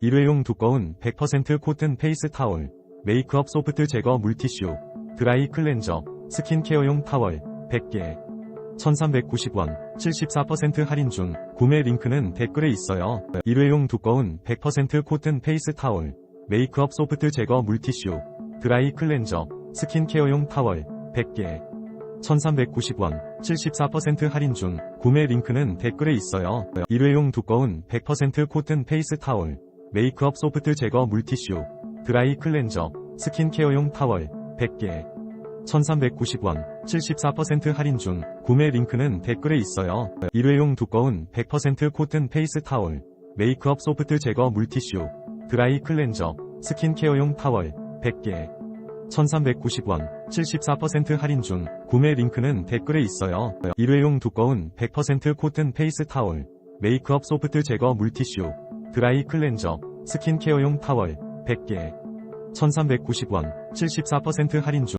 일회용 두꺼운 100% 코튼 페이스 타월, 메이크업 소프트 제거 물티슈, 드라이 클렌저, 스킨케어용 타월, 100개. 1390원, 74% 할인 중, 구매 링크는 댓글에 있어요. 일회용 두꺼운 100% 코튼 페이스 타월, 메이크업 소프트 제거 물티슈, 드라이 클렌저, 스킨케어용 타월, 100개. 1390원, 74% 할인 중, 구매 링크는 댓글에 있어요. 일회용 두꺼운 100% 코튼 페이스 타월, 메이크업 소프트 제거 물티슈, 드라이 클렌저, 스킨케어용 타월, 100개. 1390원, 74% 할인 중, 구매 링크는 댓글에 있어요. 일회용 두꺼운 100% 코튼 페이스 타월, 메이크업 소프트 제거 물티슈, 드라이 클렌저, 스킨케어용 타월, 100개. 1390원, 74% 할인 중, 구매 링크는 댓글에 있어요. 일회용 두꺼운 100% 코튼 페이스 타월, 메이크업 소프트 제거 물티슈, 드라이 클렌저, 스킨케어용 타월, 100개. 1390원, 74% 할인 중,